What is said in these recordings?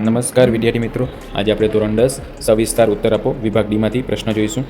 નમસ્કાર વિદ્યાર્થી મિત્રો. આજે આપણે ધોરણ દસ, સવિસ્તાર ઉત્તર આપો. વિભાગ ડીમાંથી પ્રશ્ન જોઈશું.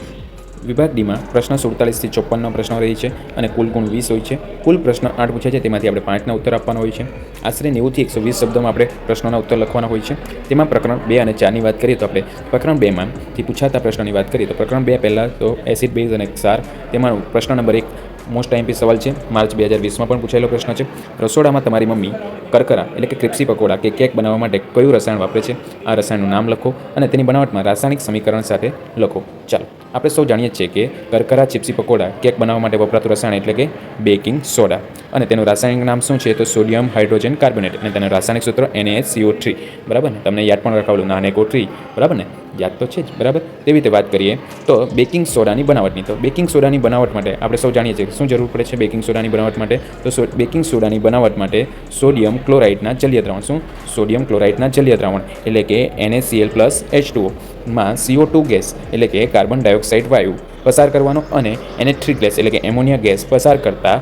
વિભાગ ડીમાં પ્રશ્ન સુડતાલીસથી ચોપ્પનનો પ્રશ્ન રહી છે અને કુલ ગુણ વીસ હોય છે. કુલ પ્રશ્ન આઠ પૂછ્યા છે. તેમાંથી આપણે પાંચના ઉત્તર આપવાના હોય છે. આશરે નેવુંથી એકસો વીસ શબ્દોમાં આપણે પ્રશ્નોના ઉત્તર લખવાના હોય છે. તેમાં પ્રકરણ બે અને ચારની વાત કરીએ તો આપણે પ્રકરણ બેમાંથી પૂછાતા પ્રશ્નની વાત કરીએ તો પ્રકરણ બે પહેલાં તો એસિડ બેઝ અને ક્ષાર. તેમાં પ્રશ્ન નંબર એક મોસ્ટ આઈમ્પી સવાલ છે. માર્ચ બે હજાર વીસમાં પણ પૂછાયેલો પ્રશ્ન છે. રસોડામાં તમારી મમ્મી કરકરા એટલે કે ક્રિપ્સી પકોડા કે કેક બનાવવા માટે કયું રસાયણ વાપરે છે? આ રસાયણનું નામ લખો અને તેની બનાવટમાં રાસાયણિક સમીકરણ સાથે લખો. ચાલો, આપણે સૌ જાણીએ છીએ કે કરકરા, ચિપ્સી પકોડા, કેક બનાવવા માટે વપરાતું રસાયણ એટલે કે બેકિંગ સોડા. અને તેનું રાસાયણિક નામ શું છે? તો સોડિયમ, હાઇડ્રોજન, કાર્બોનેટ. અને તેનું રાસાયણિક સૂત્ર NaCO3 થ્રી. બરાબર ને? તમને યાદ પણ રખાવેલું નાનેકો થ્રી. બરાબર ને? યાદ તો છે જ. બરાબર? તેવી રીતે વાત કરીએ તો બેકિંગ સોડાની બનાવટની. તો બેકિંગ સોડાની બનાવટ માટે આપણે સૌ જાણીએ છીએ કે શું જરૂર પડે છે બેકિંગ સોડાની બનાવટ માટે? તો બેકિંગ સોડાની બનાવટ માટે સોડિયમ ક્લોરાઇડના જલીય દ્રાવણ શું? સોડિયમ ક્લોરાઇડના જલીય દ્રાવણ એટલે કે N A C L plus એચમાં CO two gas, એટલે કે કાર્બન ડાયોક્સાઇડ વાયુ પસાર કરવાનો અને એને થ્રી ગેસ, એટલે કે એમોનિયા ગેસ પસાર કરતા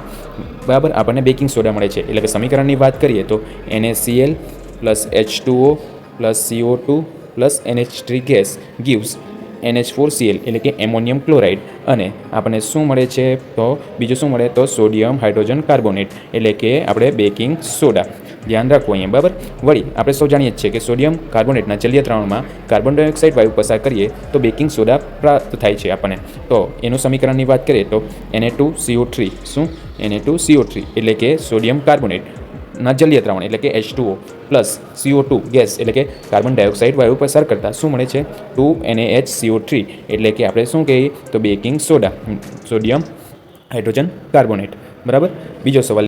બરાબર આપણને બેકિંગ સોડા મળે છે. એટલે કે સમીકરણની વાત કરીએ તો N A C L plus H two O plus CO two plus N H three gas gives N H four C L એટલે કે એમોનિયમ ક્લોરાઇડ. અને આપણને શું મળે છે? તો બીજું શું મળે? તો સોડિયમ હાઇડ્રોજન કાર્બોનેટ એટલે કે આપણે બેકિંગ સોડા. ધ્યાન રાખવું અહીંયા, બરાબર? વળી, આપણે સૌ જાણીએ છીએ કે સોડિયમ કાર્બોનેટના જલીય દ્રાવણમાં કાર્બન ડાયોક્સાઇડ વાયુ પસાર કરીએ તો બેકિંગ સોડા પ્રાપ્ત થાય છે આપણને. તો એનું સમીકરણની વાત કરીએ તો એને ટુ સીઓ થ્રી શું? એને ટુ સીઓ થ્રી એટલે કે સોડિયમ કાર્બોનેટ. ના જલીય દ્રાવણ, એટલે કે H two O plus CO two gas એટલે કે કાર્બન ડાયોક્સાઇડ વાયુ પસાર કરતાં. શું મળે છે? ટુ એને એચ સીઓ થ્રી એટલે કે આપણે શું કહીએ? તો baking soda sodium hydrogen carbonate બરાબર? બીજો સવાલ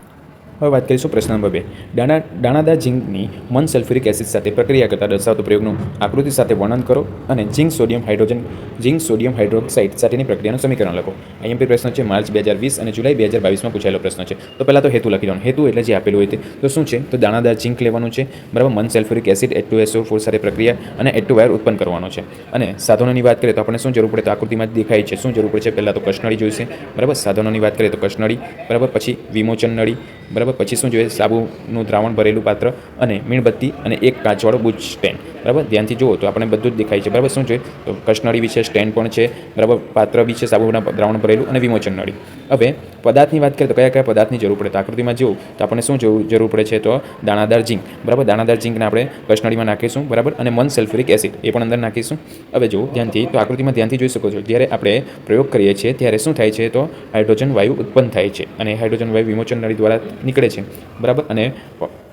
હવે વાત કરીશું પ્રશ્ન નંબર બે. દાણા, દાણાદાર ઝીંકની મન સલ્ફ્યુરિક એસિડ સાથે પ્રક્રિયા કરતા દર્શાવતો પ્રયોગનું આકૃતિ સાથે વર્ણન કરો અને zinc sodium hydrogen, zinc sodium hydroxide સાથેની પ્રક્રિયાનું સમીકરણ લખો. આઈએમપી પ્રશ્ન છે, માર્ચ બે હજાર વીસ અને જુલાઈ બે હજાર બાવીસમાં પૂછાયેલો પ્રશ્ન છે. તો પહેલાં તો હેતુ લખી દો. હેતુ એટલે જે આપેલું હોય તે. તો શું છે? તો દાણાદાર ઝીંક લેવાનું છે, બરાબર? મન sulphuric acid H two S O four સાથે પ્રક્રિયા અને એટ ટુ વાયર ઉત્પન્ન કરવાનો છે. અને સાધનોની વાત કરીએ તો આપણને શું જરૂર પડે? તો આકૃતિમાં જ દેખાય છે. શું જરૂર પડે છે? પહેલાં તો કશનળી જોઈશે, બરાબર? સાધનોની વાત કરીએ તો કશનળી બરાબર? પછી વિમોચન નળી, બરાબર? પછી શું જોઈએ? સાબુનું દ્રાવણ ભરેલું પાત્ર અને મીણબત્તી અને એક કાચવાળો બુચ સ્ટેન્ડ. બરાબર? ધ્યાનથી જુઓ તો આપણે બધું જ દેખાય છે. બરાબર? શું જોઈએ? તો કશનળી વિશે સ્ટેન્ડ પણ છે. બરાબર? પાત્ર છે, સાબુના દ્રાવણ ભરેલું અને વિમોચન નળી. હવે, પદાર્થની વાત કરીએ તો કયા કયા પદાર્થની જરૂર પડે? તો આકૃતિમાં જુઓ તો આપણને શું જરૂર પડે છે તો દાણાદાર ઝીંક. બરાબર? દાણાદાર ઝીંકને આપણે કશનળીમાં નાખીશું. બરાબર? અને મન સલ્ફ્યુરિક એસિડ એ પણ અંદર નાખીશું. હવે જુઓ, ધ્યાનથી, તો આકૃતિમાં ધ્યાનથી જોઈ શકો છો. જ્યારે આપણે પ્રયોગ કરીએ છીએ, ત્યારે શું થાય છે તો હાઇડ્રોજન વાયુ ઉત્પન્ન થાય છે. અને હાઇડ્રોજન વાયુ વિમોચન નળી દ્વારા નીકળે છે. બરાબર? અને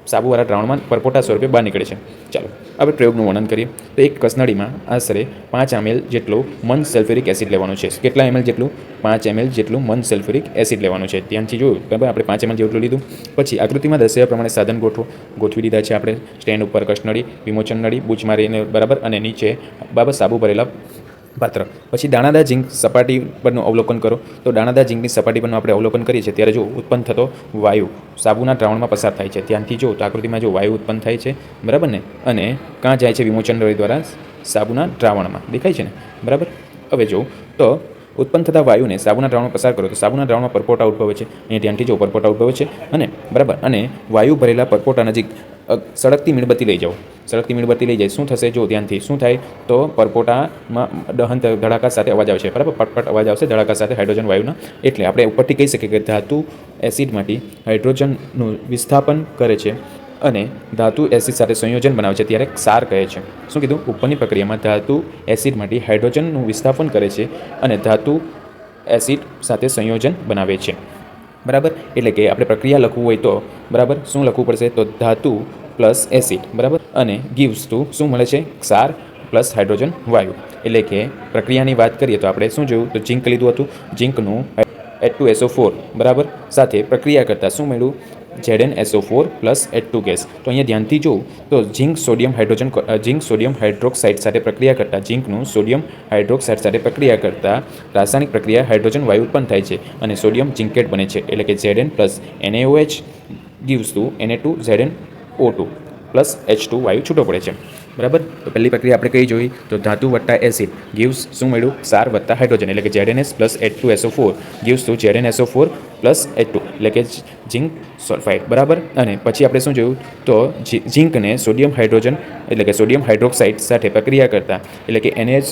સાબુવાળા દ્રાવણમાં પરપોટા સ્વરૂપે બહાર નીકળે છે. ચાલો આપણે પ્રયોગનું વર્ણન કરીએ. તો એક કસનળીમાં આશરે પાંચ એમએલ જેટલું મન સલ્ફ્યુરિક એસિડ લેવાનું છે. કેટલા એમએલ જેટલું? પાંચ એમએલ જેટલું મન સલ્ફ્યુરિક એસિડ લેવાનું છે. ત્યાંથી જોયું બરાબર? આપણે પાંચ એમએલ જેટલું લીધું. પછી આકૃતિમાં દર્શાવ્યા પ્રમાણે સાધન ગોઠવો. ગોઠવી દીધા છે આપણે. સ્ટેન્ડ ઉપર કસનળી, વિમોચન નળી બૂચ મારીને બરાબર? અને નીચે, બરાબર? સાબુ ભરેલા પાત્ર. પછી દાણાદાર ઝીંક સપાટી પરનું અવલોકન કરો. તો દાણાદાર ઝીંકની સપાટી પરનું આપણે અવલોકન કરીએ છીએ. ત્યારે જો ઉત્પન્ન થતો વાયુ સાબુના દ્રાવણમાં પસાર થાય છે. ત્યાંથી જો આકૃતિમાં જો વાયુ ઉત્પન્ન થાય છે, બરાબર ને? અને ક્યાં જાય છે વિમોચન નળી દ્વારા સાબુના દ્રાવણમાં. દેખાય છે ને? બરાબર? હવે જો, તો ઉત્પન્ન થતા વાયુને સાબુના દ્રાવણ પસાર કરો, તો સાબુના દ્રાવણમાં પરપોટા ઉદ્ભવે છે. અને ધ્યાનથી જો પરપોટા ઉદ્ભવે છે અને બરાબર, અને વાયુ ભરેલા પરપોટા નજીક સળગતી મીણબત્તી લઈ જાઓ. સળગતી મીણબત્તી લઈ જાય. શું થશે? જો ધ્યાનથી. શું થાય? તો પરપોટામાં દહન ધડાકા સાથે અવાજ આવશે. બરાબર? પટપટ અવાજ આવશે ધડાકા સાથે હાઇડ્રોજન વાયુના. એટલે આપણે ઉપરથી કહી શકીએ કે ધાતુ એસિડમાંથી હાઇડ્રોજનનું વિસ્થાપન કરે છે અને ધાતુ એસિડ સાથે સંયોજન બનાવે છે. ત્યારે ક્ષાર કહે છે. શું કીધું? ઉપરની પ્રક્રિયામાં ધાતુ એસિડમાંથી હાઇડ્રોજનનું વિસ્થાપન કરે છે અને ધાતુ એસિડ સાથે સંયોજન બનાવે છે. બરાબર? એટલે કે આપણે પ્રક્રિયા લખવું હોય તો, બરાબર? શું લખવું પડશે? તો ધાતુ પ્લસ એસિડ, બરાબર? અને ગીવ્સ ટુ શું મળે છે? ક્ષાર પ્લસ હાઇડ્રોજન વાયુ. એટલે કે પ્રક્રિયાની વાત કરીએ તો આપણે શું જોયું? તો ઝીંક લીધું હતું. ઝીંકનું H two S O four બરાબર? સાથે પ્રક્રિયા કરતાં શું મળ્યું? Z N S O four plus H two gas તો અહીંયા ધ્યાનથી જોઉં તો zinc sodium hydrogen zinc sodium hydroxide સાથે પ્રક્રિયા કરતાં ઝીંકનું સોડિયમ હાઇડ્રોક્સાઇડ સાથે પ્રક્રિયા કરતાં રાસાયણિક પ્રક્રિયા હાઇડ્રોજન વાયુ ઉત્પન્ન થાય છે અને સોડિયમ ઝિંકેટ બને છે. એટલે કે Z plus N A O H gives two એને two Z N O two plus H two વાયુ છૂટો પડે છે. બરાબર? તો પહેલી પ્રક્રિયા આપણે કઈ જોઈ? તો ધાતુ વત્તા એસિડ. ગીવ્સ શું મળ્યું? સાર વત્તા હાઇડ્રોજન, એટલે કે Z N S plus H two S O four. Gives two Z N S O four plus H two, એટલે કે ઝિંક સલ્ફાઇડ. બરાબર? અને પછી આપણે શું જોયું? તો ઝિંકને સોડિયમ હાઇડ્રોજન, એટલે કે સોડિયમ હાઇડ્રોક્સાઇડ સાથે પ્રક્રિયા કરતા, એટલે કે એનએચ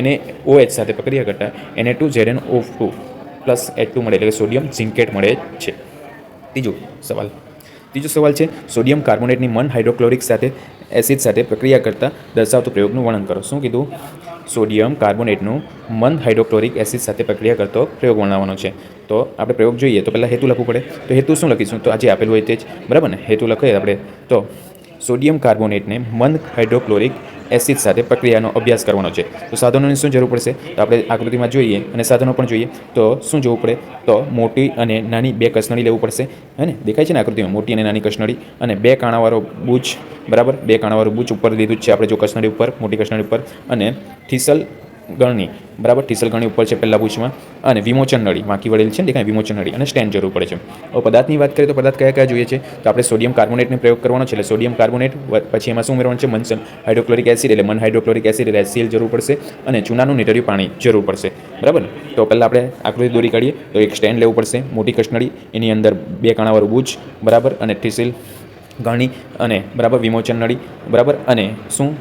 એને ઓએચ સાથે પ્રક્રિયા કરતા એને two Z N O two plus H two મળે, એટલે કે સોડિયમ ઝિંકેટ મળે છે. ત્રીજો સવાલ. ત્રીજો સવાલ છે, સોડિયમ કાર્બોનેટની મન હાઇડ્રોક્લોરિક સાથે એસિડ સાથે પ્રક્રિયા કરતા દર્શાવતું પ્રયોગનું વર્ણન કરો. શું કીધું? સોડિયમ કાર્બોનેટનું મન હાઇડ્રોક્લોરિક એસિડ સાથે પ્રક્રિયા કરતો પ્રયોગ વર્ણવવાનો છે. તો આપણે પ્રયોગ જોઈએ તો પહેલાં હેતુ લખવું પડે. તો હેતુ શું લખીશું? તો આજે આપેલું હોય તે જ. બરાબર ને? હેતુ લખીએ આપણે. તો સોડિયમ કાર્બોનેટને મન હાઇડ્રોક્લોરિક એસિડ સાથે પ્રક્રિયાનો અભ્યાસ કરવાનો છે. તો સાધનોની શું જરૂર પડશે? તો આપણે આકૃતિમાં જોઈએ અને સાધનો પણ જોઈએ. તો શું જોવું પડે? તો મોટી અને નાની બે કસનળી લેવું પડશે. હે ને? દેખાય છે ને આકૃતિમાં? મોટી અને નાની કસનળી અને બે કાણાવાળો બૂચ. બરાબર? બે કાણાવાળું બૂચ ઉપર લીધું છે આપણે જો કસનળી ઉપર, મોટી કસનળી ઉપર. અને થીસલ ગણની. બરાબર? ટીસલ ગણી ઉપર છે પહેલા પૂછમાં. અને વિમોચન નળી. વાંકી વળેલ છે દેખાય વિમોચન નળી અને સ્ટેન્ડ જરૂર પડે છે. હવે પદાર્થની વાત કરીએ તો પદાર્થ કયા કયા જોઈએ છે? તો આપણે સોડિયમ કાર્બોનેટને પ્રયોગ કરવાનો છે. એટલે સોડિયમ કાર્બોનેટ પછી એમાં શું ઉમેરવાનું છે? મનસન. હાઇડ્રોક્લોરિક એસિડ એટલે મન હાઇડ્રોક્લોરિક એસિડ એટલે HCl જરૂર પડશે અને ચૂનાનું નીટર્યું પાણી જરૂર પડશે. બરાબર? તો પહેલાં આપણે આકૃતિ દોરી કાઢીએ. તો એક સ્ટેન્ડ લેવું પડશે. મોટી કસનળી. એની અંદર બે કાણાવાળું બૂચ બરાબર? અને ટીસિલ ગણી અને બરાબર વિમોચન નળી. બરાબર? અને શું?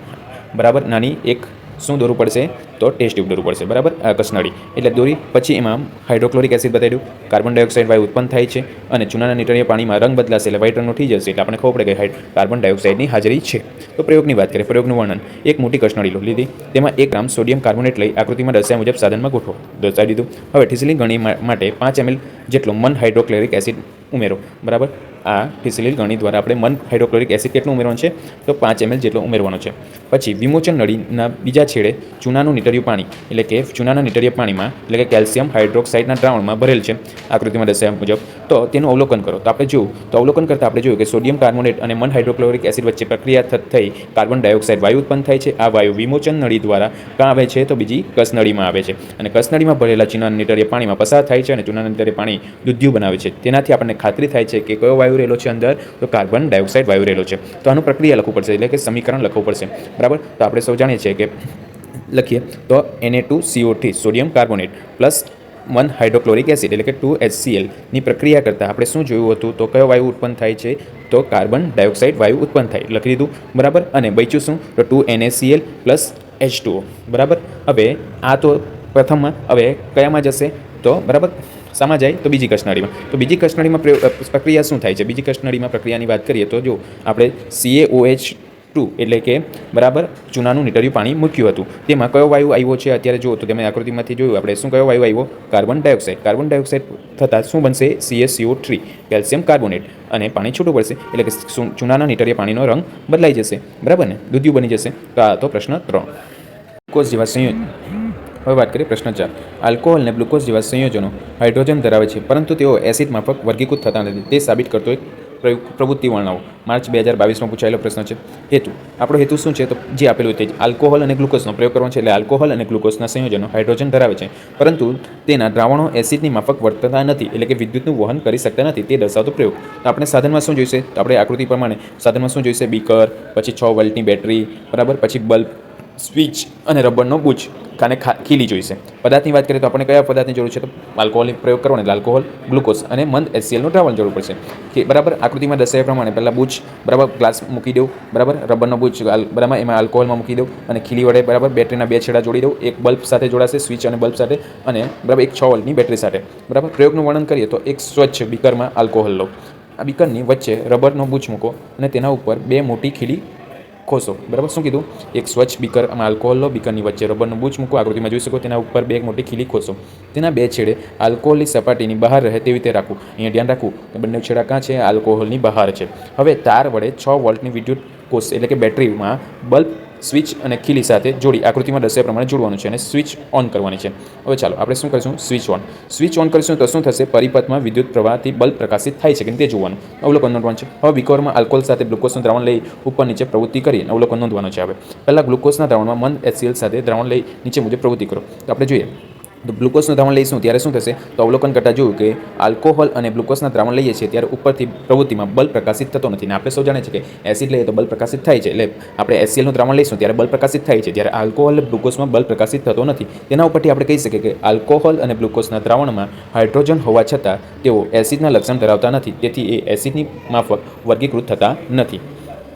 બરાબર? નાની એક શું દોરવું પડશે? તો ટેસ્ટ ટ્યુબ દોરવું પડશે, બરાબર? કસનળી. એટલે દોરી, પછી એમાં હાઇડ્રોક્લોરિક એસિડ બતાવ્યું કાર્બન ડાયોક્સાઇડ વાયુ ઉત્પન્ન થાય છે અને ચૂનાના નીટરીય પાણીમાં રંગ બદલાશે એટલે વ્હાઇટ રંગનો થઈ જશે, એટલે આપણે ખબર પડે કે કાર્બન ડાયોક્સાઇડની હાજરી છે. તો પ્રયોગની વાત કરીએ, પ્રયોગનું વર્ણન. એક મોટી કસનળી લો, લીધી. તેમાં એક ગ્રામ સોડિયમ કાર્બોનેટ લઈ આકૃતિમાં દર્શાવ્યા મુજબ સાધનમાં ગોઠવો. દર્શાવી દીધું. હવે ઠીસલી ગણી માટે પાંચ એમએલ જેટલો મન હાઇડ્રોક્લોરિક એસિડ ઉમેરો. બરાબર? આ ફિસિલિલ ગણી દ્વારા આપણે મન હાઇડ્રોક્લોરિક એસિડ કેટલું ઉમેરવાનું છે? તો પાંચ એમએલ જેટલો ઉમેરવાનો છે. પછી વિમોચન નળીના બીજા છેડે ચૂનાનું નીટર્યું પાણી, એટલે કે ચૂનાના નીટર્ય પાણીમાં, એટલે કે કેલ્શિયમ હાઇડ્રોક્સાઇડના દ્રાવણમાં ભરેલ છે, આકૃતિમાં દર્શાવ્યા મુજબ. તો તેનું અવલોકન કરો. તો આપણે જોયું, તો અવલોકન કરતાં આપણે જોયું કે સોડિયમ કાર્બોનેટ અને મન હાઇડ્રોક્લોરિક એસિડ વચ્ચે પ્રક્રિયા થઈ કાર્બન ડાયોક્સાઇડ વાયુ ઉત્પન્ન થાય છે. આ વાયુ વિમોચન નળી દ્વારા કાં આવે છે, તો બીજી કસનળીમાં આવે છે. અને કસનળીમાં ભરેલા ચૂનાના નીટર્ય પાણીમાં પસાર થાય છે અને ચૂનાના નીટર્ય પાણી દૂધ્યું બનાવે છે. તેનાથી આપણને ખાતરી થાય છે કે કયો વાયુ રહેલો છે અંદર, તો કાર્બન ડાયોક્સાઇડ વાયુ રહેલો છે. તો આનું પ્રક્રિયા લખવું પડશે, એટલે કે સમીકરણ લખવું પડશે. બરાબર? તો આપણે સૌ જાણીએ છીએ કે લખીએ, તો એને two CO three sodium carbonate plus one hydrochloric acid એટલે કે ટુ ની પ્રક્રિયા કરતાં આપણે શું જોયું હતું? તો કયો વાયુ ઉત્પન્ન થાય છે? તો કાર્બન ડાયોક્સાઇડ વાયુ ઉત્પન્ન થાય, લખી દીધું. બરાબર? અને બચ્યું શું? તો two NaCl plus H two બરાબર? હવે આ તો પ્રથમમાં હવે કયામાં જશે? તો બરાબર? શામાં જાય તો બીજી કસનળીમાં તો બીજી કસનળીમાં પ્રક્રિયા શું થાય છે? બીજી કસનળીમાં પ્રક્રિયાની વાત કરીએ તો જો આપણે સીએઓએચ ટુ એટલે કે બરાબર ચૂનાનું નીટર્યું પાણી મૂક્યું હતું. તેમાં કયો વાયુ આવ્યો છે? અત્યારે જુઓ તો તમે આકૃતિમાંથી જોયું આપણે શું કયો વાયુ આવ્યો? Carbon dioxide. કાર્બન ડાયોક્સાઇડ થતાં શું બનશે? CaCO three calcium carbonate. અને પાણી છૂટું પડશે એટલે કે ચૂનાના નીટર્ય પાણીનો રંગ બદલાઈ જશે. બરાબર ને? દૂધિયું બની જશે. તો આ તો પ્રશ્ન ત્રણ. ગ્લુકોઝ જેવા સંયોજન. હવે વાત કરીએ પ્રશ્ન ચાર. આલ્કોહોલ અને ગ્લુકોઝ જેવા સંયોજનો હાઇડ્રોજન ધરાવે છે, પરંતુ તેઓ એસિડ માફક વર્ગીકૃત થતા નથી. તે સાબિત કરતો એક પ્રવૃત્તિ વર્ણવો. માર્ચ બે હજાર બાવીસમાં પૂછાયેલો પ્રશ્ન છે. હેતુ. આપણો હેતુ શું છે? તો જે આપેલું તે જ. આલ્કોહોલ અને ગ્લુકોઝનો પ્રયોગ કરવાનો છે એટલે આલ્કોહોલ અને ગ્લુકોઝના સંયોજનો હાઇડ્રોજન ધરાવે છે. પરંતુ તેના દ્રાવણો એસિડની માફક વર્તતા નથી એટલે કે વિદ્યુતનું વહન કરી શકતા નથી. તે દર્શાવતો પ્રયોગ. તો આપણે સાધનમાં શું જોઈશે? તો આપણે આકૃતિ પ્રમાણે સાધનમાં શું જોઈશે? બીકર, પછી છ વોલ્ટની બેટરી, બરાબર? પછી બલ્બ. સ્વિચ અને રબરનો બૂચ કાને ખા, ખીલી જોઈશે. પદાર્થની વાત કરીએ તો આપણે કયા પદાર્થની જરૂર છે? તો આલ્કોહોલની પ્રયોગ કરવાનો એટલે આલ્કોહોલ, ગ્લુકોઝ અને મંદ એચસીએલનું દ્રાવણ જરૂર પડશે. કે બરાબર આકૃતિમાં દર્શાવ્યા પ્રમાણે પહેલાં બુચ, બરાબર ગ્લાસ મૂકી દઉં બરાબર રબરનો બુચ બરાબર એમાં આલ્કોહોલમાં મૂકી દઉં અને ખીલી વડે બરાબર બેટરીના બે છેડા જોડી દઉં એક બલ્બ સાથે જોડાશે, સ્વિચ અને બલ્બ સાથે અને બરાબર એક છ વોલ્ટની બેટરી સાથે. બરાબર પ્રયોગનું વર્ણન કરીએ તો એક સ્વચ્છ બીકરમાં આલ્કોહોલ લો. આ બીકરની વચ્ચે રબરનો બૂચ મૂકો અને તેના ઉપર બે મોટી ખીલી ખોસો બરાબર? શું કીધું? એક સ્વચ્છ બીકર આલ્કોહોલ લો બીકરની વચ્ચે રબરનું બૂચ મૂકો. આકૃતિમાં જોઈ શકો તેના ઉપર બે એક મોટી ખીલી ખોસો. તેના બે છેડે આલ્કોહોલની સપાટીની બહાર રહે તેવી રીતે રાખવું. અહીંયા ધ્યાન રાખવું કે બંને છેડા કાં છે? આલ્કોહોલની બહાર છે. હવે તાર વડે છ વોલ્ટની વિદ્યુત કોષ એટલે કે બેટરીમાં બલ્બ સ્વિચ અને ખીલી સાથે જોડી. આકૃતિમાં દર્શાવ્યા પ્રમાણે જોડવાનું છે અને સ્વિચ ઓન કરવાની છે. હવે ચાલો આપણે શું કરીશું? Switch on. સ્વિચ ઓન કરીશું તો શું થશે? પરિપથમાં વિદ્યુત પ્રવાહથી બલ્બ પ્રકાશિત થાય છે કે તે જોવાનું. અવલોકન નોંધવાનું છે. હવે બીકરમાં આલ્કોહોલ સાથે ગ્લુકોઝનું દ્રાવણ લઈ ઉપર નીચે પ્રવૃત્તિ કરી અવલોકન નોંધવાનું છે હવે. પહેલાં ગ્લુકોઝના દ્રાવણમાં મંદ એસિયલ સાથે દ્રાવણ લઈ નીચે મુજબ પ્રવૃત્તિ કરો. તો આપણે જોઈએ. ગ્લુકોઝનું દ્રાવણ લઈશું, ત્યારે શું થશે? તો અવલોકન કરતાં જોયું કે આલ્કોહોલ અને ગ્લુકોઝના દ્રાવણ લઈએ છીએ, ત્યારે ઉપરથી પ્રવૃત્તિમાં બલ્બ પ્રકાશિત થતો નથી. અને આપણે સૌ જાણે છે કે એસિડ લઈએ તો બલ્બ પ્રકાશિત થાય છે. એટલે આપણે એસિયલનું દ્રાવણ લઈશું, ત્યારે બલ્બ પ્રકાશિત થાય છે. જ્યારે આલ્કોહોલ ગ્લુકોઝમાં બલ્બ પ્રકાશિત થતો નથી. તેના ઉપરથી આપણે કહી શકીએ કે આલ્કોહોલ અને ગ્લુકોઝના દ્રાવણમાં હાઇડ્રોજન હોવા છતાં તેઓ એસિડના લક્ષણ ધરાવતા નથી. તેથી એ એસિડની માફક વર્ગીકૃત થતા નથી.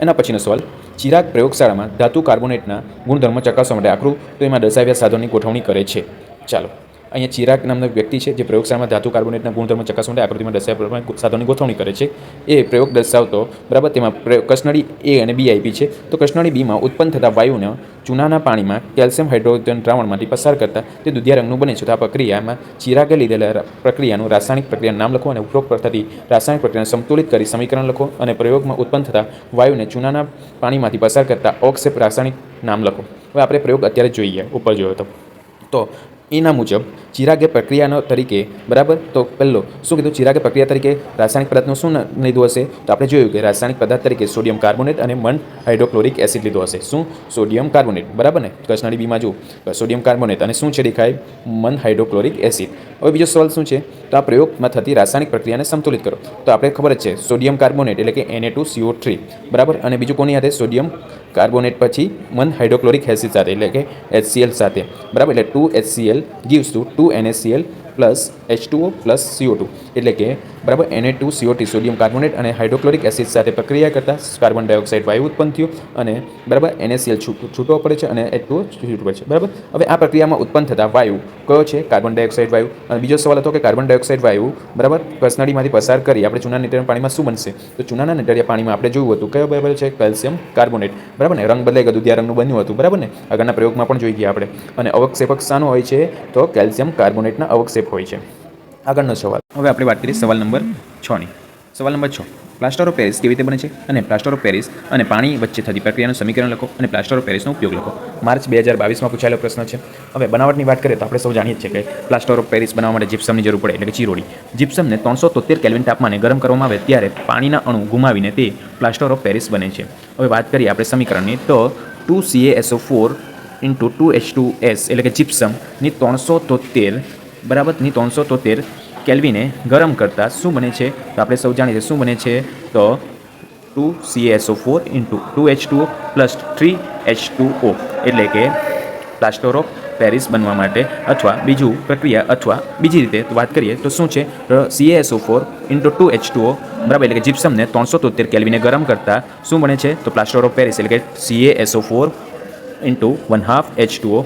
એના પછીનો સવાલ, ચિરાગ પ્રયોગશાળામાં ધાતુ કાર્બોનેટના ગુણધર્મો ચકાસવા માટે આકરું તો એમાં દર્શાવ્યા સાધનોની ગોઠવણી કરે છે. ચાલો. અહીંયા ચિરાગ નામનો વ્યક્તિ છે જે પ્રયોગશાળામાં ધાતુ કાર્બોનેટના ગુણધર્મ ચકાસવા માટે આકૃતિમાં દર્શાવ્યા પ્રમાણે સાધનોની ગોઠવણી કરે છે. એ પ્રયોગ દર્શાવતો, બરાબર, તેમાં કસનળી એ અને બી આપી છે. તો કસનળી બીમાં ઉત્પન્ન થતા વાયુને ચૂનાના પાણીમાં કેલ્શિયમ હાઇડ્રોજન દ્રાવણમાંથી પસાર કરતા તે દુધિયા રંગનું બને છે. તો આ પ્રક્રિયામાં ચિરાગે લીધેલા પ્રક્રિયાનું રાસાયણિક પ્રક્રિયાનું નામ લખો અને ઉપરોક્ત થતી રાસાયણિક પ્રક્રિયાને સંતુલિત કરી સમીકરણ લખો અને પ્રયોગમાં ઉત્પન્ન થતા વાયુને ચૂનાના પાણીમાંથી પસાર કરતા ઓક્સેપ રાસાયણિક નામ લખો. હવે આપણે પ્રયોગ અત્યારે જોઈએ, ઉપર જોયો હતો તો એના મુજબ ચિરાગે પ્રક્રિયાનો તરીકે, બરાબર? તો પહેલો, શું કીધું? ચિરાગે પ્રક્રિયા તરીકે રાસાયણિક પદાર્થનું શું લીધું હશે? તો આપણે જોયું કે રાસાયણિક પદાર્થ તરીકે સોડિયમ કાર્બોનેટ અને મન હાઇડ્રોક્લોરિક એસિડ લીધો હશે. શું? સોડિયમ કાર્બોનેટ, બરાબર ને? કસનાળી બીમાં જો સોડિયમ કાર્બોનેટ અને શું છે દેખાય? મન હાઇડ્રોક્લોરિક એસિડ. હવે બીજો સવાલ શું છે? તો આ પ્રયોગમાં થતી રાસાયણિક પ્રક્રિયાને સંતુલિત કરો. તો આપણે ખબર જ છે, સોડિયમ કાર્બોનેટ એટલે કે એને ટુ સીઓ થ્રી બરાબર? અને બીજું કોની સાથે? સોડિયમ કાર્બોનેટ પછી મન હાઇડ્રોક્લોરિક એસિડ સાથે, એટલે કે એચસીએલ સાથે, બરાબર? એટલે two HCl gives two two NaCl plus H two O plus CO two એટલે કે બરાબર? એને two CO three sodium carbonate અને હાઇડ્રોક્લોરિક એસિડ સાથે પ્રક્રિયા કરતાં કાર્બન ડાયોક્સાઇડ વાયુ ઉત્પન્ન થયો અને બરાબર? એનએસીએલ છૂટ છૂટો પડે છે અને એચ ટુઓ છૂટું પડે છે. બરાબર? હવે આ પ્રક્રિયામાં ઉત્પન્ન થતા વાયુ કયો છે? કાર્બન ડાયોક્સાઇડ વાયુ. અને બીજો સવાલ હતો કે કાર્બન ડાયોક્સાઇડ વાયુ, બરાબર? કસનળીમાંથી પસાર કરી આપણે ચૂના નીટરિયા પાણીમાં શું બનશે? તો ચૂનાના નીટરિયા પાણીમાં આપણે જોયું હતું, કયો બરાબર છે? કેલ્શિયમ કાર્બોનેટ બરાબર ને? રંગ બદલાઈ ગયો દુધિયા રંગનું બન્યું હતું. બરાબર ને? આગળના પ્રયોગમાં પણ જોઈ ગયા આપણે. અને અવક્ષેપક શાનો હોય છે? તો કેલ્શિયમ કાર્બોનેટના અવક્ષેપ હોય છે. આગળનો સવાલ. હવે આપણે વાત કરીએ સવાલ નંબર છની સવાલ નંબર છ. પ્લાસ્ટર ઓફ પેરિસ કેવી રીતે બને છે? અને પ્લાસ્ટર ઓફ પેરિસ અને પાણી વચ્ચે થતી પ્રક્રિયાનું સમીકરણ લખો અને પ્લાસ્ટર ઓફ પેરિસનો ઉપયોગ લખો. માર્ચ બે હજાર બાવીસમાં પૂછાયેલો પ્રશ્ન છે. હવે બનાવટની વાત કરીએ તો આપણે સૌ જાણીએ છીએ કે પ્લાસ્ટર ઓફ પેરિસ બનાવવા માટે જીપ્સમની જરૂર પડે એટલે કે ચીરોડી જીપ્સમને ત્રણસો તોતેર કેલ્વિન તાપમાને ગરમ કરવામાં આવે ત્યારે પાણીના અણુ ગુમાવીને તે પ્લાસ્ટર ઓફ પેરિસ બને છે. હવે વાત કરીએ આપણે સમીકરણની તો two CaSO four into two H two S એટલે કે જીપ્સમની ત્રણસો તોતેર બરાબરની ત્રણસો તોતેર કેલ્વિને ગરમ કરતાં શું બને છે? તો આપણે સૌ જાણીએ શું બને છે? તો two CaSO four into two H two plus three H two O એટલે કે પ્લાસ્ટર ઓફ પેરિસ બનવા માટે અથવા બીજું પ્રક્રિયા અથવા બીજી રીતે વાત કરીએ તો શું છે? CaSO four into two H two O બરાબર એટલે કે જીપ્સમને ત્રણસો તોતેર કેલ્વીને ગરમ કરતાં શું બને છે? તો પ્લાસ્ટર ઓફ પેરિસ એટલે કે CaSO four into one half H two O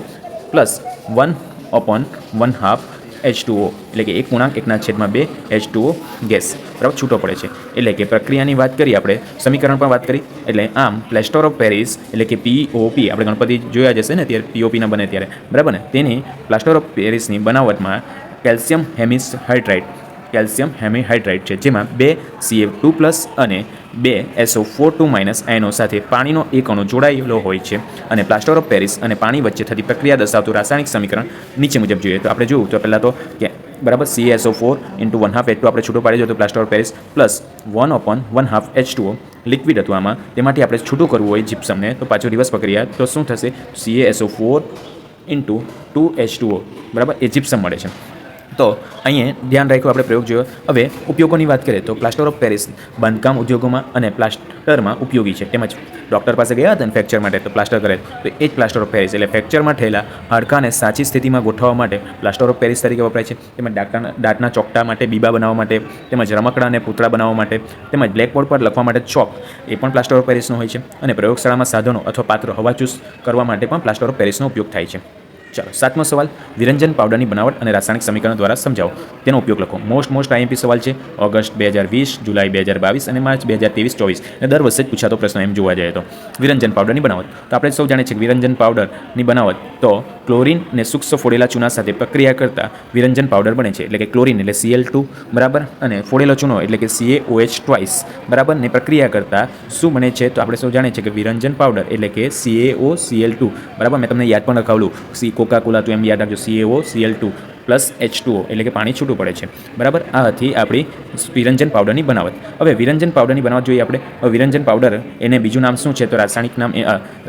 plus one upon one half H two O એટલે કે એક પૂર્ણાંક એકના છેદમાં બે એચ ટુઓ ગેસ. બરાબર? છૂટો પડે છે. એટલે કે પ્રક્રિયાની વાત કરી આપણે, સમીકરણ પણ વાત કરી. એટલે આમ પ્લેસ્ટર ઓફ પેરિસ એટલે કે પીઓપી આપણે ગણપતિ જોયા જશે ને ત્યારે પીઓપીના બને ત્યારે. બરાબર ને? તેની પ્લાસ્ટર ઓફ પેરિસની બનાવટમાં calcium hemihydrate calcium hemihydrate છે, જેમાં બે સીએ ટુ પ્લસ અને બે એસઓ ફોર ટુ માઇનસ આયનો સાથે પાણીનો એક અણુ જોડાયેલો હોય છે. અને પ્લાસ્ટર ઓફ પેરિસ અને પાણી વચ્ચે થતી પ્રક્રિયા દર્શાવતું રાસાયણિક સમીકરણ નીચે મુજબ જોઈએ. તો આપણે જોયું તો પહેલાં તો કે બરાબર C SO four into one half H two આપણે છૂટો પાડી તો plaster of Paris plus one upon one half H two O liquid હતું આમાં. તેમાંથી આપણે છૂટું કરવું હોય જીપ્સમને તો પાછું રિવર્સ પ્રક્રિયા. તો શું થશે? C SO four into two H two O બરાબર? એ જીપ્સમ મળે છે. તો અહીંયા ધ્યાન રાખ્યું આપણે પ્રયોગ જોયો. હવે ઉપયોગોની વાત કરીએ તો પ્લાસ્ટર ઓફ પેરિસ બાંધકામ ઉદ્યોગોમાં અને પ્લાસ્ટરમાં ઉપયોગી છે. તેમજ ડૉક્ટર પાસે ગયા હતા ને ફ્રેક્ચર માટે તો પ્લાસ્ટર કરે તો એ જ પ્લાસ્ટર ઓફ પેરિસ એટલે ફ્રેક્ચરમાં થયેલા હાડકાને સાચી સ્થિતિમાં ગોઠવવા માટે પ્લાસ્ટર ઓફ પેરિસ તરીકે વપરાય છે. તેમજ દાંતના દાંતના ચોકટા માટે, બીબા બનાવવા માટે, તેમજ રમકડા અને પૂતળા બનાવવા માટે, તેમજ બ્લેકબોર્ડ પર લખવા માટે ચોક એ પણ પ્લાસ્ટર ઓફ પેરિસનો હોય છે. અને પ્રયોગશાળામાં સાધનો અથવા પાત્ર હવાચૂસ કરવા માટે પણ પ્લાસ્ટર ઓફ પેરિસનો ઉપયોગ થાય છે. ચાલો, સાતમો સવાલ વિરંજન પાવડરની બનાવટ અને રાસાયણિક સમીકરણ દ્વારા સમજાવો. તેનો ઉપયોગ લખો. મોસ્ટ મોસ્ટ આઈએમપી સવાલ છે. ઓગસ્ટ બે હજાર વીસ જુલાઈ બે હજાર બાવીસ અને માર્ચ બે હજાર ત્રેવીસ, ચોવીસ. અને દર વર્ષે જ પૂછાતો પ્રશ્ન એમ જોવા જાય તો. વિરંજન પાવડરની બનાવટ. તો આપણે સૌ જાણીએ છીએ કે વિરંજન પાવડરની બનાવટ તો ક્લોરીન અને સૂક્ષ્મ ફોડેલા ચૂના સાથે પ્રક્રિયા કરતા વિરંજન પાવડર બને છે. એટલે કે ક્લોરીન એટલે સીએલ ટુ, બરાબર? અને ફોડેલો ચૂનો એટલે કે સીએ ઓએચ ટ્વાઇસ બરાબર? ને પ્રક્રિયા કરતા શું બને છે? તો આપણે સૌ જાણીએ છીએ કે વિરંજન પાવડર એટલે કે સીએઓ સીએલ ટુ, બરાબર? મેં તમને યાદ પણ રખાવલું. સી કોકા કોલા તો એમ યાદ રાખજો. CaO Cl two plus H two O એટલે કે પાણી છૂટું પડે છે. બરાબર? આ હતી આપણી વિરંજન પાવડરની બનાવટ. હવે વિરંજન પાવડરની બનાવટ જોઈએ આપણે. વિરંજન પાવડર, એને બીજું નામ શું છે? તો રાસાયણિક નામ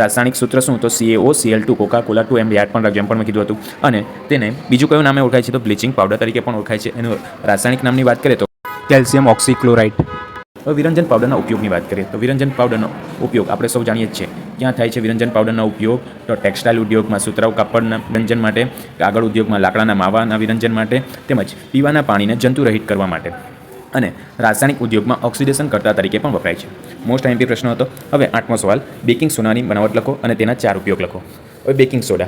રાસાયણિક સૂત્ર શું? તો C A O C L two Coca Cola two એમ યાદ પણ રાખજો, એમ પણ મેં કીધું હતું. અને તેને બીજું કયું નામે ઓળખાય છે? તો બ્લીચિંગ પાવડર તરીકે પણ ઓળખાય છે. એનું રાસાયણિક નામની વાત કરીએ તો કેલ્શિયમ ઓક્સિક્લોરાઇડ. હવે વિરંજન પાવડરના ઉપયોગની વાત કરીએ. તો વિરંજન પાવડરનો ઉપયોગ આપણે સૌ જાણીએ જ છીએ. ક્યાં થાય છે વિરંજન પાવડરનો ઉપયોગ? તો ટેક્સટાઇલ ઉદ્યોગમાં સુતરાઉ કાપડના વિરંજન માટે, કાગળ ઉદ્યોગમાં લાકડાના માવાના વિરંજન માટે, તેમજ પીવાના પાણીને જંતુરહિત કરવા માટે. અને રાસાયણિક ઉદ્યોગમાં ઓક્સિડેશન કરતા તરીકે પણ વપરાય છે. મોસ્ટ એમપી પ્રશ્ન હતો. હવે આઠમો સવાલ. બેકિંગ સોડાની બનાવટ લખો અને તેના ચાર ઉપયોગ લખો. હવે બેકિંગ સોડા.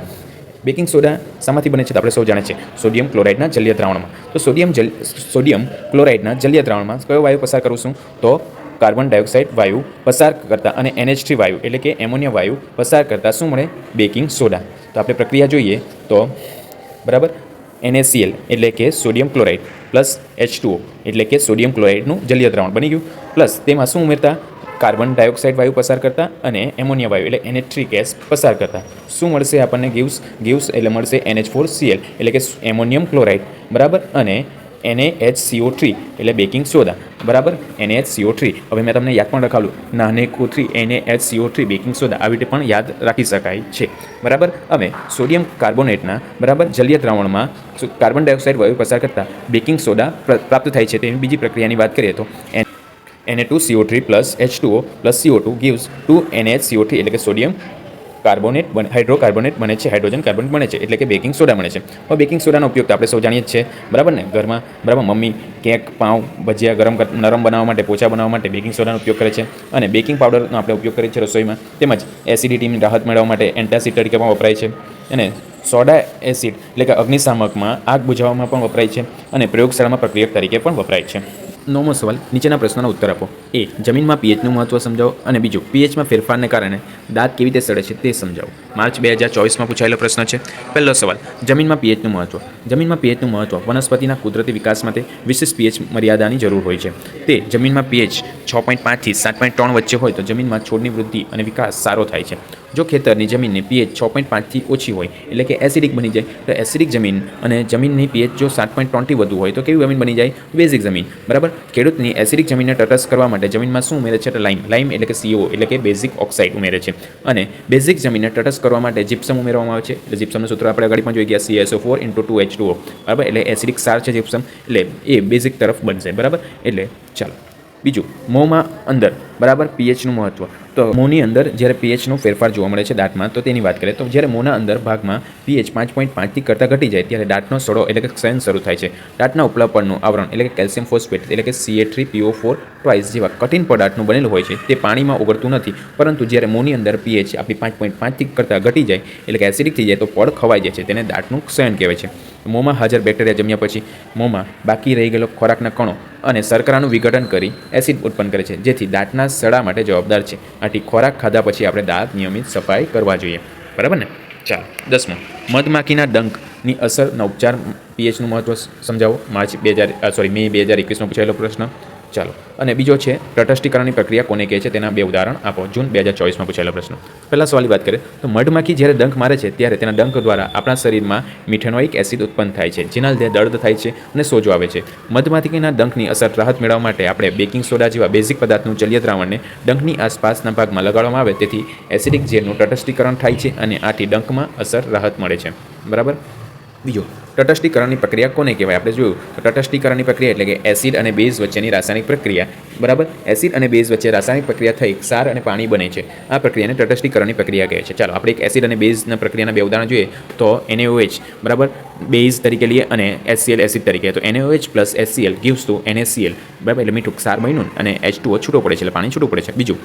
બેકિંગ સોડા શામાંથી બને છે તો આપણે સૌ જાણે છે. સોડિયમ ક્લોરાઇડના જલીય દ્રાવણમાં તો સોડિયમ જલ, સોડિયમ ક્લોરાઇડના જલીય દ્રાવણમાં કયો વાયુ પસાર કરું છું? તો કાર્બન ડાયોક્સાઇડ વાયુ પસાર કરતા અને એનએચ થ્રી વાયુ એટલે કે એમોનિયા વાયુ પસાર કરતા શું મળે? Baking soda. તો આપણે પ્રક્રિયા જોઈએ તો બરાબર? એનએસીએલ એટલે કે સોડિયમ ક્લોરાઇડ પ્લસ એચ એટલે કે સોડિયમ ક્લોરાઇડનું જલીય દ્રાવણ બની ગયું. પ્લસ તેમાં શું ઉમેરતા? કાર્બન ડાયોક્સાઇડ વાયુ પસાર કરતા અને એમોનિયા વાયુ એટલે NH3 થ્રી ગેસ પસાર કરતા. શું મળશે આપણને? ગિવ્સ ગિવ્સ એટલે મળશે એનએચ ફોર સીએલ એટલે કે એમોનિયમ ક્લોરાઇડ. બરાબર? અને NaHCO3 થ્રી એટલે બેકિંગ સોદા બરાબર? NaHCO3 થ્રી હવે મેં તમને યાદ પણ રખાલું. નાને CO three NaHCO3 three baking soda આવી રીતે પણ યાદ રાખી શકાય છે. બરાબર? હવે સોડિયમ કાર્બોનેટના બરાબર? જલીય દ્રાવણમાં કાર્બન ડાયોક્સાઇડ વાયુ પસાર કરતા બેકિંગ સોડા પ્રાપ્ત થાય છે. તેની બીજી પ્રક્રિયાની વાત કરીએ તો Na2CO3 plus H two O plus CO2 gives 2 NaHCO3 એટલે કે સોડિયમ કાર્બોનેટ બને, હાઇડ્રોકાર્બોનેટ બને છે, હાઇડ્રોજન કાર્બોનેટ બને છે, એટલે કે બેકિંગ સોડા બને છે. હવે બેકિંગ સોડાનો ઉપયોગ તો આપણે સૌ જાણીએ જ છે બરાબર ને? ઘરમાં, બરાબર, મમ્મી કેક, પાઉં, ભજીયા ગરમ નરમ બનાવવા માટે, પોચા બનાવવા માટે બેકિંગ સોડાનો ઉપયોગ કરે છે અને બેકિંગ પાવડરનો આપણે ઉપયોગ કરીએ છીએ રસોઈમાં. તેમજ એસિડિટીની રાહત મેળવવા માટે એન્ટાસિડ તરીકે પણ વપરાય છે અને સોડા એસિડ એટલે કે અગ્નિશામકમાં આગ બુઝાવવામાં પણ વપરાય છે અને પ્રયોગશાળામાં પ્રક્રિયક તરીકે પણ વપરાય છે. નવમો સવાલ, નીચેના પ્રશ્નોના ઉત્તર આપો. એ, જમીનમાં પીએચનું મહત્વ સમજાવો અને બીજું પીએચમાં ફેરફારને કારણે દાંત કેવી રીતે સડે છે તે સમજાવો. માર્ચ બે હજાર ચોવીસમાં પૂછાયેલો પ્રશ્ન છે. પહેલો સવાલ, જમીનમાં પીએચનું મહત્વ. જમીનમાં પીએચનું મહત્વ વનસ્પતિના કુદરતી વિકાસ માટે વિશેષ પીએચ મર્યાદાની જરૂર હોય છે. તે, જમીનમાં પીએચ છ પોઈન્ટ પાંચથી સાત પોઈન્ટ ત્રણ વચ્ચે હોય તો જમીનમાં છોડની વૃદ્ધિ અને વિકાસ સારો થાય છે. જો ખેતરની જમીનની પીએચ છ પોઈન્ટ પાંચથી ઓછી હોય, એટલે કે એસિડિક બની જાય. તો એસિડિક જમીન અને જમીનની પીએચ જો સાત પોઈન્ટ ત્રણથી વધુ હોય, તો કેવી જમીન બની જાય? બેઝિક જમીન. બરાબર? ખેડૂતની એસિડિક જમીનને તટસ્થ કરવા માટે જમીનમાં શું ઉમેરે છે? તો લાઇમ લાઇમ એટલે કે સીઓ એટલે કે બેઝિક ઓક્સાઇડ ઉમેરે છે. અને બેઝિક જમીનને તટસ્થ કરવા માટે જીપ્સમ ઉમેરવામાં આવે છે. એટલે જીપ્સમનું સૂત્ર આપણે આગળ પણ જોઈ ગયા CaSO four into two H two O બરાબર? એટલે એસિડિક સાર છે જીપ્સમ એટલે એ બેઝિક તરફ બનશે. બરાબર? એટલે ચાલો. બીજું, મોંમાં અંદર. બરાબર પીએચનું મહત્વ. તો મોંની અંદર જ્યારે પીએચનો ફેરફાર જોવા મળે છે દાંતમાં, તો તેની વાત કરીએ તો જ્યારે મોંના અંદર ભાગમાં પીએચ પાંચ પોઈન્ટ પાંચથી કરતાં ઘટી જાય, ત્યારે દાંતનો સડો એટલે કે ક્ષયન શરૂ થાય છે. દાંતના ઉપલા પડનું આવરણ એટલે કે કેલ્શિયમ ફોસ્ફેટ એટલે કે Ca three PO four twice જેવા કઠિન પદાર્થનું બનેલું હોય છે, તે પાણીમાં ઓગળતું નથી. પરંતુ જ્યારે મોંની અંદર પીએચ આપણી પાંચ પોઈન્ટ પાંચથી કરતાં ઘટી જાય એટલે કે એસિડિક થઈ જાય, તો પડ ખવાઈ જાય છે, તેને દાંતનું ક્ષયન કહેવાય છે. મોંમાં હાજર બેક્ટેરિયા જમ્યા પછી મોંમાં બાકી રહી ગયેલો ખોરાકના કણો અને શર્કરાનું વિઘટન કરી એસિડ ઉત્પન્ન કરે છે, જેથી દાંતના સડા માટે જવાબદાર છે. આથી ખોરાક ખાધા પછી આપણે દાંત નિયમિત સફાઈ કરવા જોઈએ. બરાબર ને? ચાલો, દસમું. મધમાખીના ડંકની અસર ઉપચાર પીએચનું મહત્વ સમજાવો. માર્ચ બે હજાર સોરી મે બે હજાર એકવીસમાં પૂછાયેલો પ્રશ્ન. ચાલો. અને બીજો છે તટસ્થીકરણની પ્રક્રિયા કોને કહે છે તેના બે ઉદાહરણ આપો. જૂન બે હજાર ચોવીસમાં પૂછાયેલો પ્રશ્ન. પહેલા સવાલની વાત કરીએ, તો મધમાખી જ્યારે ડંખ મારે છે ત્યારે તેના ડંખ દ્વારા આપણા શરીરમાં મિથેનોઇક એસિડ ઉત્પન્ન થાય છે, જેના લીધે દર્દ થાય છે અને સોજો આવે છે. મધમાખીના ડંખની અસર રાહત મેળવવા માટે આપણે બેકિંગ સોડા જેવા બેઝિક પદાર્થનું જલીય દ્રાવણને ડંખની આસપાસના ભાગમાં લગાડવામાં આવે, તેથી એસિડિક ઝેરનું તટસ્થીકરણ થાય છે અને આથી ડંખમાં અસર રાહત મળે છે. બરાબર? બીજો, તટસ્થીકરણની પ્રક્રિયા કોને કહેવાય? આપણે જોયું, તો તટસ્થીકરણની પ્રક્રિયા એટલે કે એસિડ અને બેઝ વચ્ચેની રાસાયણિક પ્રક્રિયા. બરાબર? એસિડ અને બેઝ વચ્ચે રાસાયણિક પ્રક્રિયા થઈ, ક્ષાર અને પાણી બને છે. આ પ્રક્રિયાને તટસ્થીકરણની પ્રક્રિયા કહે છે. ચાલો, આપણે એક એસિડ અને બેઝના પ્રક્રિયાના બે ઉદાહરણ જોઈએ, તો NaOH બરાબર? બેઝ તરીકે લઈએ અને એસસીએલ એસિડ તરીકે. તો NaOH plus HCl, gives two NaCl બરાબર? એટલે મીઠું ક્ષાર બન્યું અને એચ H2O છૂટો પડે છે, એટલે પાણી છૂટું પડે છે. બીજું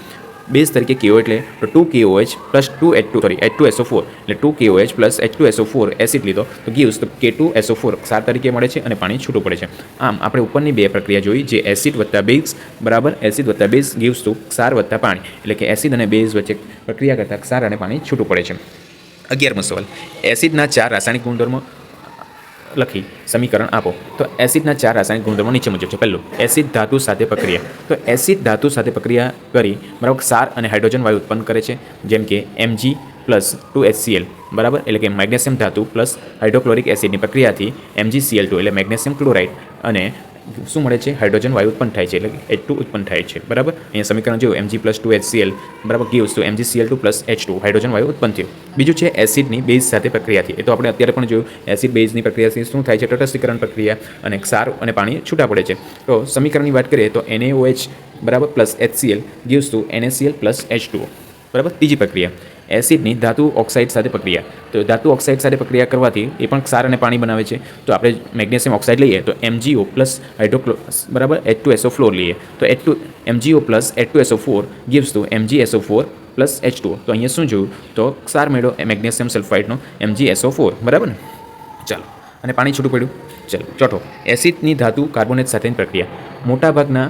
બેઝ તરીકે કેઓ એટલે તો two KOH plus two H two sorry H two SO four એટલે two KOH plus H two SO four acid લીધો, તો ગીવ્સ તો કે ટુ એસો ફોર સાર તરીકે મળે છે અને પાણી છૂટું પડે છે. આમ, આપણે ઉપરની બે પ્રક્રિયા જોઈ, જે એસિડ વત્તા બેઝ બરાબર એસિડ વત્તા બેઝ ગીવ્સ ટુ ક્ષાર વત્તા પાણી, એટલે કે એસિડ અને બેઝ વચ્ચે પ્રક્રિયા કરતાં ક્ષાર અને પાણી છૂટું પડે છે. અગિયારમો સવાલ એસિડના ચાર રાસાયણિક ગુણધર્મો લખી, સમીકરણ આપો. તો એસિડના ચાર રાસાયણિક ગુણધર્મો નીચે મુજબ છે. પહેલું, એસિડ ધાતુ સાથે પ્રક્રિયા. તો એસિડ ધાતુ સાથે પ્રક્રિયા કરી બરાબર ક્ષાર અને હાઇડ્રોજન વાયુ ઉત્પન્ન કરે છે, જેમ કે એમજી પ્લસ ટુ એચસીએલ બરાબર? એટલે કે મેગ્નેશિયમ ધાતુ પ્લસ હાઇડ્રોક્લોરિક એસિડની પ્રક્રિયાથી એમજીસીએલ ટુ એટલે મેગ્નેશિયમ ક્લોરાઇડ અને શું મળે છે? હાઇડ્રોજન વાયુ ઉત્પન્ન થાય છે, એટલે એચ ટુ ઉત્પન્ન થાય છે, બરાબર? અહીંયા સમીકરણ જોયું Mg plus two H Cl બરાબર? Gives two Mg Cl two plus H two hydrogen વાયુ ઉત્પન્ન થયું. બીજું છે એસિડની બેઝ સાથે પ્રક્રિયાથી એ તો આપણે અત્યારે પણ જોયું, એસિડ બેઝની પ્રક્રિયાથી શું થાય છે? તટસ્થીકરણ પ્રક્રિયા અને ક્ષાર અને પાણી છૂટા પડે છે. તો સમીકરણની વાત કરીએ તો એનએઓએચ બરાબર? Plus HCl gives two NaCl plus H two બરાબર? ત્રીજી પ્રક્રિયા. એસિડની ધાતુ ઓક્સાઇડ સાથે પ્રક્રિયા. તો ધાતુ ઓક્સાઇડ સાથે પ્રક્રિયા કરવાથી એ પણ ક્ષાર અને પાણી બનાવે છે. તો આપણે મેગ્નેશિયમ ઓક્સાઇડ લઈએ તો એમજીઓ પ્લસ હાઇડ્રોક્લો બરાબર? એચ ટુ એસો ફ્લોર લઈએ. તો H two MgO plus H two SO four gives two Mg SO four plus H two તો અહીંયા શું જોયું? તો ક્ષાર મેળો મેગ્નેશિયમ સલ્ફાઇડનો એમજી એસો ફોર બરાબર ને? ચાલો. અને પાણી છૂટું પડ્યું. ચાલો. ચોથો. એસિડની ધાતુ કાર્બોનેટ સાથેની પ્રક્રિયા. મોટાભાગના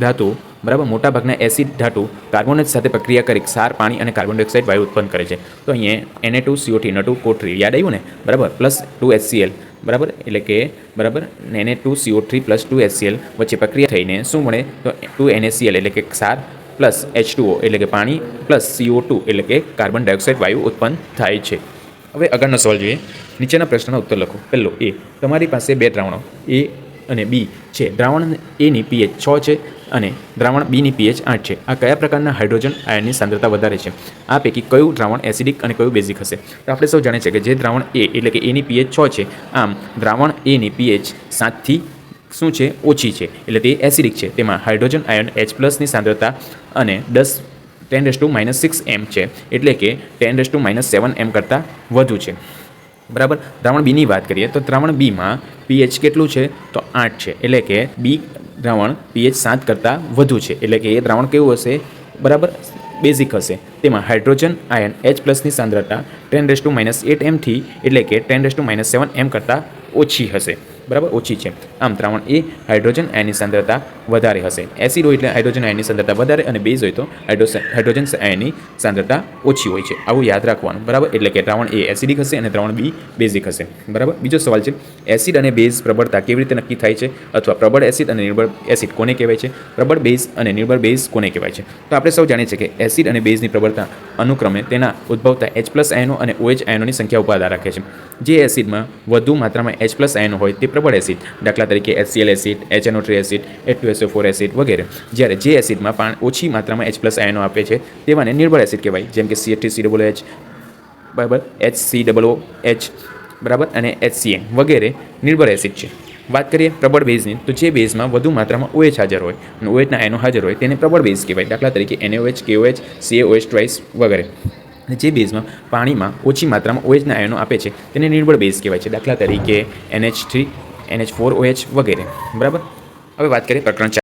ધાતુ બરાબર? મોટાભાગના એસિડ ધાતુ કાર્બોનેટ સાથે પ્રક્રિયા કરી, ક્ષાર, પાણી અને કાર્બન ડાયોક્સાઇડ વાયુ ઉત્પન્ન કરે છે. તો અહીંયા એને ટુ સીઓટી ન ટુ કોટ્રી યાદ આવ્યું ને? બરાબર? પ્લસ ટુ એચસીએલ બરાબર? એટલે કે, બરાબર? એને two CO three plus two HCl વચ્ચે પ્રક્રિયા થઈને શું મળે? તો ટુ એનએસીએલ એટલે કે ક્ષાર પ્લસ એચ ટુઓ એટલે કે પાણી પ્લસ સીઓ ટુ એટલે કે કાર્બન ડાયોક્સાઇડ વાયુ ઉત્પન્ન થાય છે. હવે આગળનો સવાલ જોઈએ. નીચેના પ્રશ્નનો ઉત્તર લખો. પહેલો, એ, તમારી પાસે બે દ્રાવણો. એ અને બી છે. દ્રાવણ એની પીએચ છ છે અને દ્રાવણ બીની પીએચ આઠ છે. આ કયા પ્રકારના હાઇડ્રોજન આયનની સાંદ્રતા વધારે છે? આ પૈકી કયું દ્રાવણ એસિડિક અને કયું બેઝિક હશે? તો આપણે સૌ જાણીએ છીએ કે જે દ્રાવણ એ એટલે કે એની પીએચ છ છે, આમ દ્રાવણ એની પીએચ સાતથી શું છે? ઓછી છે. એટલે તે એસિડિક છે. તેમાં હાઇડ્રોજન આયન એચ પ્લસની સાંદ્રતા અને દસ ten raise to minus six M છે. એટલે કે ten raise to minus seven M કરતાં વધુ છે. બરાબર? દ્રાવણ બીની વાત કરીએ તો દ્રાવણ બીમાં પીએચ કેટલું છે? તો આઠ છે. એટલે કે બી દ્રાવણ પીએચ સાત કરતાં વધુ છે. એટલે કે એ દ્રાવણ કેવું હશે? બરાબર? બેઝિક હશે. તેમાં હાઇડ્રોજન, આયન એચ પ્લસની સાંદ્રતા ten raise to minus eight એમથી એટલે કે ten raise to minus seven M કરતાં ઓછી હશે. બરાબર? ઓછી છે. આમ દ્રાવણ એ હાઇડ્રોજન આયનની સાંદ્રતા વધારે હશે. એસિડ હોય એટલે હાઇડ્રોજન આયનની સાંદ્રતા વધારે અને બેઝ હોય તો હાઇડ્રોજન આયનની સાંદ્રતા ઓછી હોય છે. આવું યાદ રાખવાનું. બરાબર? એટલે કે દ્રાવણ એ એસિડિક હશે અને દ્રાવણ બી બેઝિક હશે. બરાબર? બીજો સવાલ છે, એસિડ અને બેઝ પ્રબળતા કેવી રીતે નક્કી થાય છે? અથવા પ્રબળ એસિડ અને નિર્બળ એસિડ કોને કહેવાય છે? પ્રબળ બેઝ અને નિર્બળ બેઝ કોને કહેવાય છે? તો આપણે સૌ જાણીએ છીએ કે એસિડ અને બેઝની પ્રબળતા અનુક્રમે તેના ઉદ્ભવતા એચ પ્લસ આયનો અને ઓએચ આયનોની સંખ્યા ઉપર આધાર રાખે છે. જે એસિડમાં વધુ માત્રામાં એચ પ્લસ આયનો હોય તે પ્રબળ એસિડ દાખલા તરીકે HCl acid HNO three acid H two SO four acid વગેરે. જ્યારે જે એસિડમાં પણ ઓછી માત્રામાં એચ પ્લસ આયનો આપે છે, તેવાને નિર્બળ એસિડ કહેવાય. જેમ કે સીએટી સી ડબલ એચ બરાબર? એચ સી ડબલ એચ બરાબર? અને એચસીએન વગેરે નિર્બળ એસિડ છે. વાત કરીએ પ્રબળ બેઝની, તો જે બેઝમાં વધુ માત્રામાં ઓએચ હાજર હોય અને ઓએચના આયનો હાજર હોય, તેને પ્રબળ બેઝ કહેવાય. દાખલા તરીકે એનએઓએચ કેઓએચ સીએઓએચ ટ્વાઇસ વગેરે. અને જે બેઝમાં પાણીમાં ઓછી માત્રામાં ઓએચના આયનો આપે છે, તેને નિર્બળ બેઝ કહેવાય છે. દાખલા તરીકે NH three NH four OH વગેરે. બરાબર? હવે વાત કરીએ પ્રકરણ